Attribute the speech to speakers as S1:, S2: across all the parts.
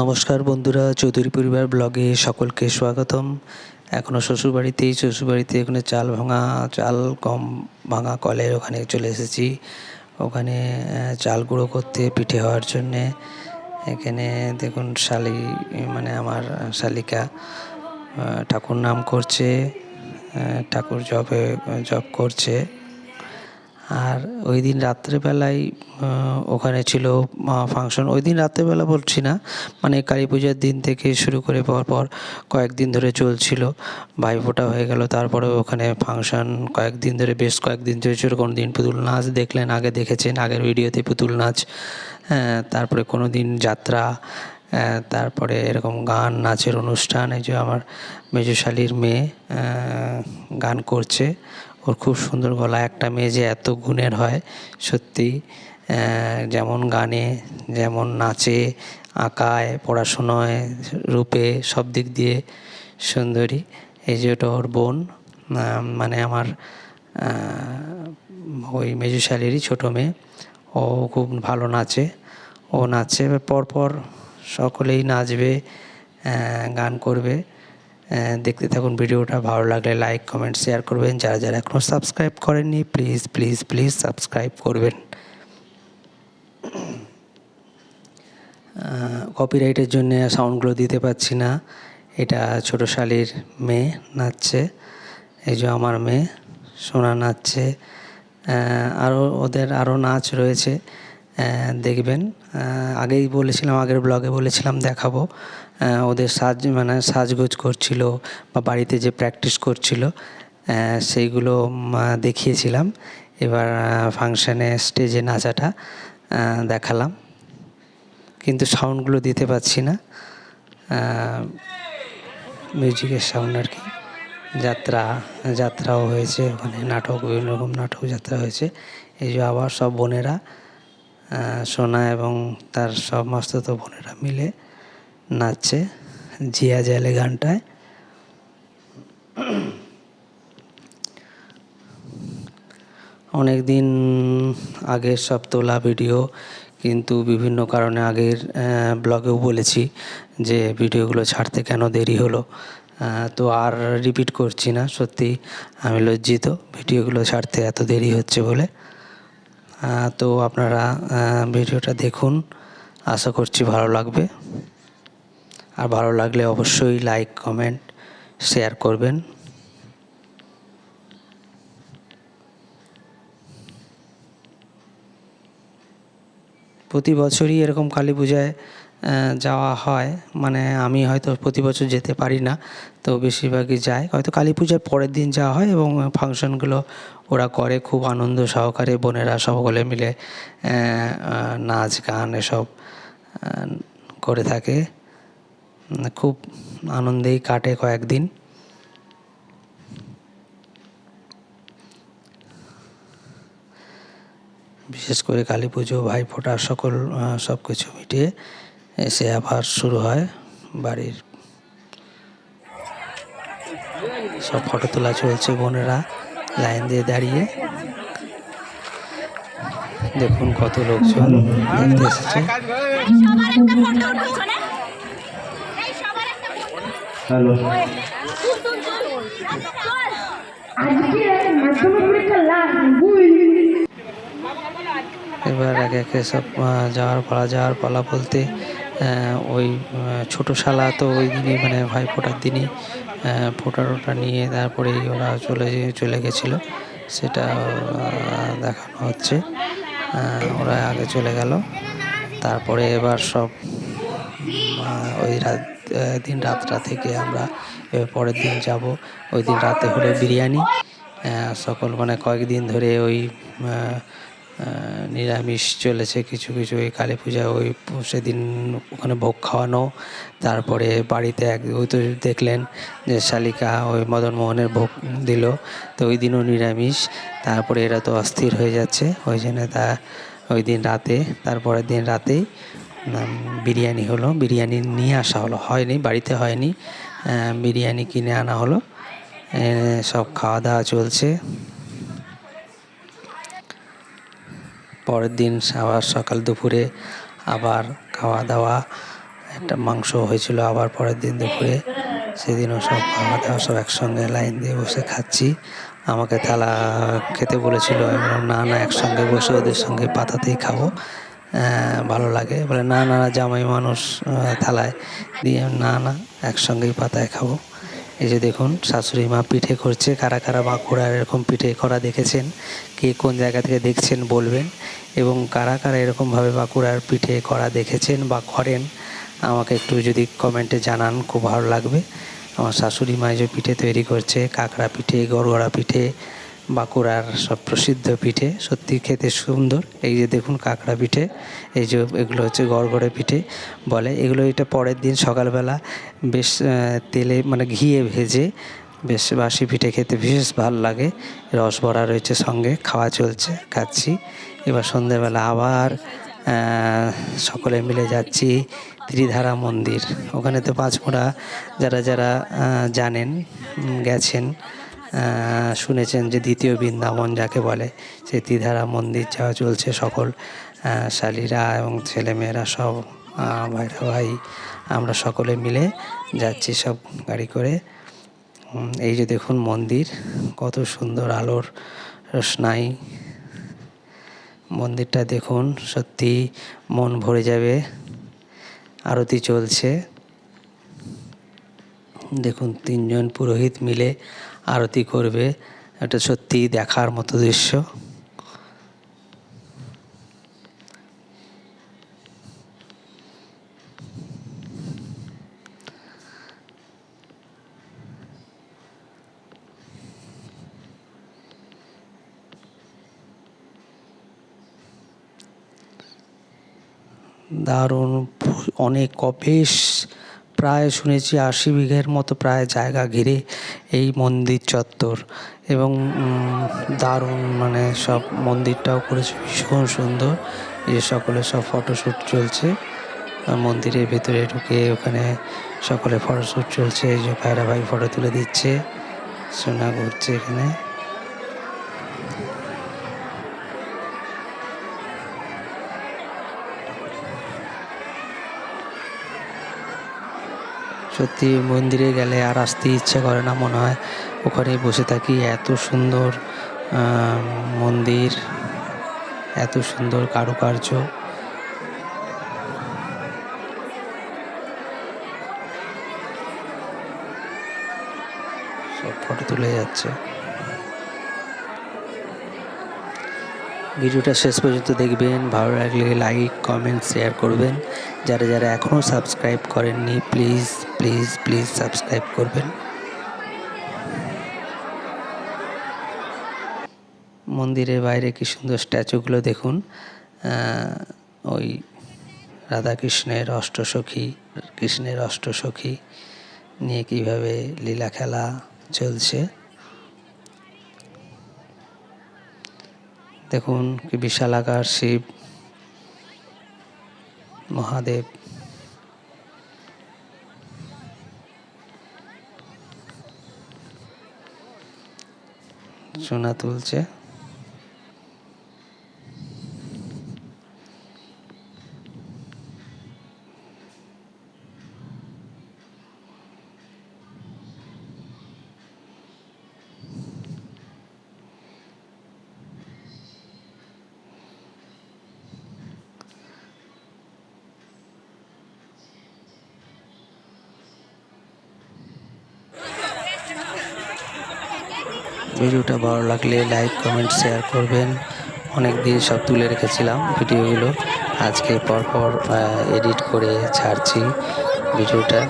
S1: নমস্কার বন্ধুরা চৌধুরী পরিবার ব্লগে সকলকে স্বাগতম এখনও শ্বশুরবাড়িতেই শ্বশুরবাড়িতে এখানে চাল ভাঙা চাল কম ভাঙা কলের ওখানে চলে এসেছি ওখানে চাল গুঁড়ো করতে পিঠে হওয়ার জন্যে এখানে দেখুন শালি মানে আমার শালিকা ঠাকুর নাম করছে ঠাকুর জবে জব করছে আর ওই দিন রাত্রেবেলায় ওখানে ছিল ফাংশন ওই দিন রাত্রেবেলা বলছি না মানে কালী পূজার দিন থেকে শুরু করে পরপর কয়েকদিন ধরে চলছিল ভাইফোঁটা হয়ে গেল তারপরে ওখানে ফাংশন কয়েকদিন ধরে বেশ কয়েকদিন ধরে ছিল কোনো দিন পুতুল নাচ দেখলেন আগে দেখেছেন আগের ভিডিওতে পুতুল নাচ হ্যাঁ, তারপরে কোনো দিন যাত্রা হ্যাঁ, তারপরে এরকম গান নাচের অনুষ্ঠান এই যে আমার মেজুশালির মেয়ে গান করছে ওর খুব সুন্দর গলা একটা মেয়ে যে এত গুণের হয় সত্যি যেমন গানে যেমন নাচে আঁকায় পড়াশুনোয় রূপে সব দিক দিয়ে সুন্দরী এই যে ওটা ওর বোন মানে আমার ওই মেজুশালেরই ছোটো মেয়ে ও খুব ভালো নাচে ও নাচে পরপর সকলেই নাচবে গান করবে হ্যাঁ, দেখতে থাকুন ভিডিওটা ভালো লাগলে লাইক কমেন্ট শেয়ার করবেন যারা যারা এখনও সাবস্ক্রাইব করেননি প্লিজ প্লিজ প্লিজ সাবস্ক্রাইব করবেন কপিরাইটের জন্য সাউন্ডগুলো দিতে পারছি না এটা ছোট শালির মেয়ে নাচছে এই যে আমার মেয়ে সোনা নাচছে আরও ওদের আরও নাচ রয়েছে দেখবেন আগেই বলেছিলাম আগের ব্লগে বলেছিলাম দেখাবো ওদের সাজ মানে সাজগোজ করছিল বা বাড়িতে যে প্র্যাকটিস করছিল সেইগুলো দেখিয়েছিলাম এবার ফাংশানে স্টেজে নাচাটা দেখালাম কিন্তু সাউন্ডগুলো দিতে পারছি না মিউজিকের সাউন্ড আর কি যাত্রা যাত্রাও হয়েছে ওখানে নাটক বিভিন্ন রকম নাটক যাত্রা হয়েছে এই যে আবার সব বোনেরা সোনা এবং তার সমস্ত তো বোনেরা মিলে নাচছে জিয়া জালে গানটায় অনেক দিন আগের সব তোলা ভিডিও কিন্তু বিভিন্ন কারণে আগের ব্লগেও বলেছি যে ভিডিওগুলো ছাড়তে কেন দেরি হলো তো আর রিপিট করছি না সত্যি আমি লজ্জিত ভিডিওগুলো ছাড়তে এত দেরি হচ্ছে বলে তো আপনারা ভিডিওটা দেখুন আশা করছি ভালো লাগবে আর ভালো লাগলে অবশ্যই লাইক কমেন্ট শেয়ার করবেন প্রতি বছরই এরকম কালী পূজায় যাওয়া হয় মানে আমি হয়তো প্রতি বছর যেতে পারি না তো বেশিরভাগই যায় হয়তো কালী পূজার পরের দিন যাওয়া হয় এবং ফাংশনগুলো ওরা করে খুব আনন্দ সহকারে বোনেরা সকলে মিলে নাচ গান এসব করে থাকে খুব আনন্দেই কাটে কয়েকদিন বিশেষ করে কালী পুজো ভাইফোঁটা সকল সব কিছু মিটিয়ে এসে আবার শুরু হয় বাড়ির সব ফটো তোলা চলছে বোনেরা লাইন দিয়ে দাঁড়িয়ে দেখুন কত লোকজন দেখতে এসেছে এবার আগে একে সব যাওয়ার পালা যাওয়ার পালা বলতে ওই ছোটো শালা তো ওই দিনই মানে ভাইফোটার দিনই ফোটা টোটা নিয়ে তারপরেই ওরা চলে চলে গেছিলো সেটা দেখানো হচ্ছে ওরা আগে চলে গেল তারপরে এবার সব ওই রাত দিন রাতটা থেকে আমরা পরের দিন যাব ওই দিন রাতে হলো বিরিয়ানি সকল মানে কয়েকদিন ধরে ওই নিরামিষ চলেছে কিছু কিছু ওই কালী পূজা ওই সেদিন ওখানে ভোগ খাওয়ানো তারপরে বাড়িতে এক ওই তো দেখলেন যে শালিকা ওই মদনমোহনের ভোগ দিল তো ওই দিনও নিরামিষ তারপরে এরা তো অস্থির হয়ে যাচ্ছে ওই জন্য তা ওই দিন রাতে তারপরের দিন রাতেই বিরিয়ানি হলো বিরিয়ানি নিয়ে আসা হলো হয়নি বাড়িতে হয়নি বিরিয়ানি কিনে আনা হলো সব খাওয়া দাওয়া চলছে পরের দিন আবার সকাল দুপুরে আবার খাওয়া দাওয়া একটা মাংস হয়েছিল আবার পরের দিন দুপুরে সেদিনও সব খাওয়া দাওয়া সব একসঙ্গে লাইন দিয়ে বসে খাচ্ছি আমাকে থালা খেতে বলেছিল না না একসঙ্গে বসে ওদের সঙ্গে পাতাতেই খাবো ভালো লাগে বলে না না জামাই মানুষ থালায় দিয়ে না না একসঙ্গেই পাতায় খাবো এই যে দেখুন শাশুড়ি মা পিঠে করছে কারা কারা বাঁকুড়া এরকম পিঠে করা দেখেছেন কে কোন জায়গা থেকে দেখছেন বলবেন এবং কারা কারা এরকমভাবে বাঁকুড়ার পিঠে করা দেখেছেন বা করেন আমাকে একটু যদি কমেন্টে জানান খুব ভালো লাগবে আমার শাশুড়ি মা যে পিঠে তৈরি করছে কাঁকড়া পিঠে গড়গড়া পিঠে বাঁকুড়ার সব প্রসিদ্ধ পিঠে সত্যি খেতে সুন্দর এই যে দেখুন কাঁকড়া পিঠে এই যে এগুলো হচ্ছে গড়গড়ে পিঠে বলে এগুলো এটা পরের দিন সকালবেলা বেশ তেলে মানে ঘিয়ে ভেজে বেশ বাসি পিঠে খেতে বিশেষ ভালো লাগে রস ভরা রয়েছে সঙ্গে খাওয়া চলছে খাচ্ছি এবার সন্ধেবেলা আবার সকলে মিলে যাচ্ছি ত্রিধারা মন্দির ওখানে তো পাঁচমোড়া যারা যারা জানেন গেছেন শুনেছেন যে দ্বিতীয় বৃন্দাবন যাকে বলে সেই তিধারা মন্দির যাওয়া চলছে সকল শালীরা এবং ছেলেমেয়েরা সব ভাইরা ভাই আমরা সকলে মিলে যাচ্ছি সব গাড়ি করে এই যে দেখুন মন্দির কত সুন্দর আলোর রোশনাই মন্দিরটা দেখুন সত্যি মন ভরে যাবে আরতি চলছে দেখুন তিনজন পুরোহিত মিলে আরতি করবে এটা সত্যি দেখার মতো দৃশ্য দারুণ অনেক অফিস প্রায় শুনেছি আশি বিঘের মতো প্রায় জায়গা ঘিরে এই মন্দির চত্বর এবং দারুণ মানে সব মন্দিরটাও করেছে ভীষণ সুন্দর যে সকলে সব ফটোশ্যুট চলছে মন্দিরের ভেতরে ঢুকে ওখানে সকলে ফটোশ্যুট চলছে এই যে ভাইরা ভাই ফটো তুলে দিচ্ছে সোনা ঘুরছে এখানে সত্যি মন্দিরে গেলে আর আসতে ইচ্ছে করে না মনে হয় ওখানে বসে থাকি এত সুন্দর মন্দির এত সুন্দর কারুকার্য সব ফটো তুলে যাচ্ছে ভিডিওটা শেষ পর্যন্ত দেখবেন ভালো লাগলে লাইক কমেন্ট শেয়ার করবেন যারা যারা এখনও সাবস্ক্রাইব করেননি প্লিজ প্লিজ প্লিজ সাবস্ক্রাইব করবেন মন্দিরের বাইরে কি সুন্দর স্ট্যাচুগুলো দেখুন ওই রাধাকৃষ্ণের অষ্টসখী কৃষ্ণের অষ্টসখী নিয়ে কীভাবে লীলা খেলা চলছে দেখুন কি বিশালাকার শিব মহাদেব সোনা তুলছে ভিডিওটা ভালো লাগলে লাইক কমেন্ট শেয়ার করবেন অনেক দিন সব তুলে রেখেছিলাম ভিডিওগুলো আজকে পরপর এডিট করে ছাড়ছি ভিডিওটা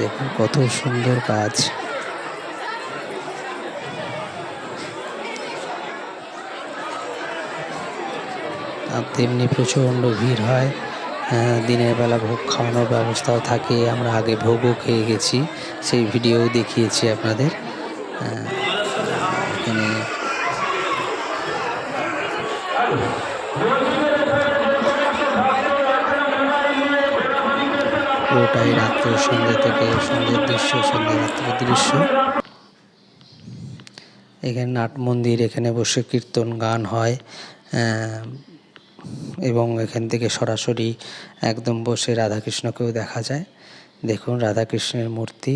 S1: দেখুন কত সুন্দর কাজ আর তেমনি প্রচণ্ড ভিড় হয় দিনের বেলা ভোগ খাওয়ানোর ব্যবস্থাও থাকে আমরা আগে ভোগও খেয়ে গেছি সেই ভিডিও দেখিয়েছি আপনাদের এখানে পুরোটাই রাত্রে সন্ধ্যে থেকে সন্ধ্যের দৃশ্য সন্ধ্যে রাত্রের দৃশ্য এখানে নাট মন্দির এখানে বসে কীর্তন গান হয় এবং এখান থেকে সরাসরি একদম বসে রাধাকৃষ্ণকেও দেখা যায় দেখুন রাধাকৃষ্ণের মূর্তি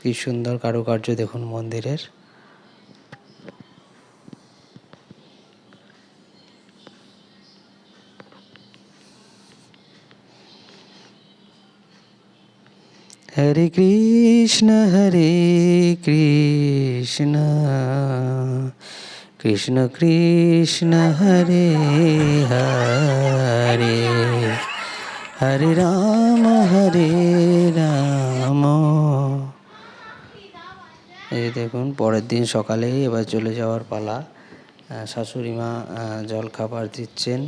S1: কি সুন্দর কারুকার্য দেখুন মন্দিরের হরে কৃষ্ণ হরে কৃষ্ণ কৃষ্ণ কৃষ্ণ হরে হরে হরে রাম হরে রাম এই দেখুন পরের দিন সকালেই এবার চলে যাওয়ার পালা শাশুড়ি মা জল খাবার দিচ্ছেন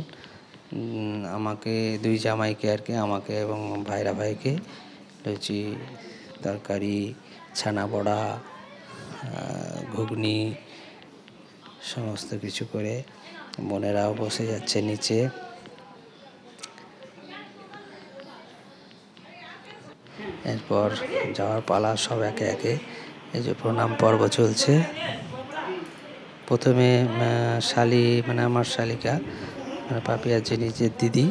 S1: আমাকে দুই জামাইকে আর কি আমাকে এবং ভাইরা ভাইকে লুচি তরকারি ছানা বড়া ঘুগনি সমস্ত কিছু করে বোনেরাও বসে যাচ্ছে নিচে এরপর যাওয়ার পালা সব একে একে এই যে প্রণাম পর্ব চলছে প্রথমে শালি মানে আমার শালিকা মানে পাপিয়ার যে নিজের দিদি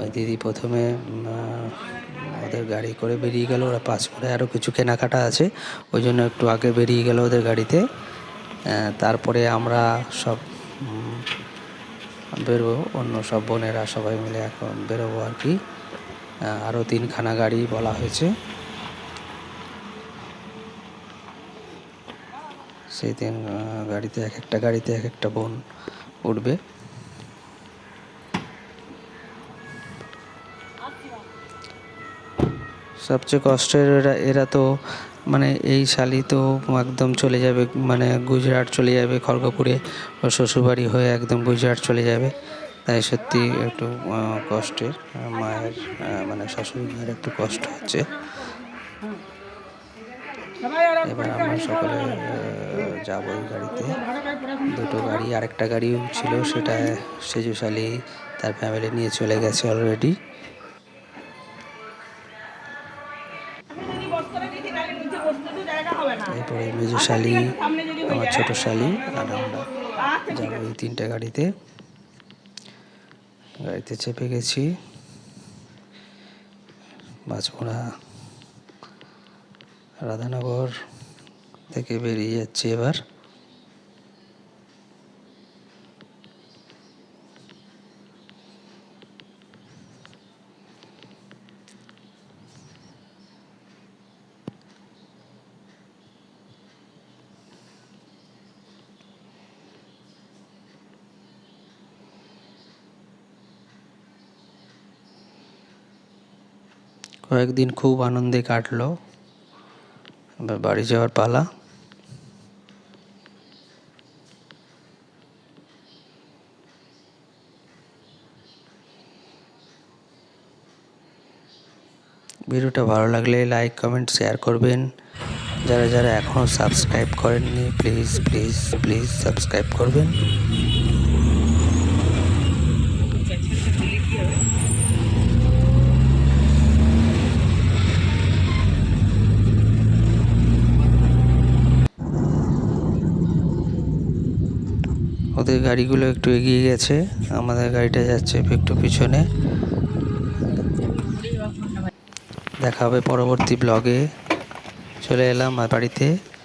S1: ওই দিদি প্রথমে ওদের গাড়ি করে বেরিয়ে গেল ওরা পাস করে আরও কিছু কেনাকাটা আছে ওই জন্য একটু আগে বেরিয়ে গেল ওদের গাড়িতে তারপরে আমরা সব বেরোবো অন্য সব বোনেরা সবাই মিলে এখন বেরোবো আর কি আরও তিনখানা গাড়ি বলা হয়েছে সেই তিন গাড়িতে এক একটা গাড়িতে এক একটা বোন উঠবে সবচেয়ে কষ্টের এরা এরা তো মানে এই শালি তো একদম চলে যাবে মানে গুজরাট চলে যাবে খড়গপুরে ওর শ্বশুরবাড়ি হয়ে একদম গুজরাট চলে যাবে তাই সত্যি একটু কষ্টের মায়ের মানে শাশুড়ি মায়ের একটু কষ্ট হচ্ছে এবার আমরা সকলে যাবো ওই গাড়িতে দুটো গাড়ি আরেকটা গাড়িও ছিল সেটা শালি তার ফ্যামিলি নিয়ে চলে গেছে অলরেডি শালি আমার ছোট শালি আর আমরা যাবো এই তিনটা গাড়িতে গাড়িতে চেপে গেছি বাঁশপোড়া রাধানগর থেকে বেরিয়ে যাচ্ছি এবার কয়েকদিন খুব আনন্দে কাটলো এবার বাড়ি যাওয়ার পালা ভিডিওটা ভালো লাগলে লাইক কমেন্ট শেয়ার করবেন যারা যারা এখনও সাবস্ক্রাইব করেননি প্লিজ প্লিজ প্লিজ সাবস্ক্রাইব করবেন আমাদের গাড়িগুলো একটু এগিয়ে গেছে আমাদের গাড়িটা যাচ্ছে একটু পিছনে দেখা হবে পরবর্তী ব্লগে চলে এলাম বাড়িতে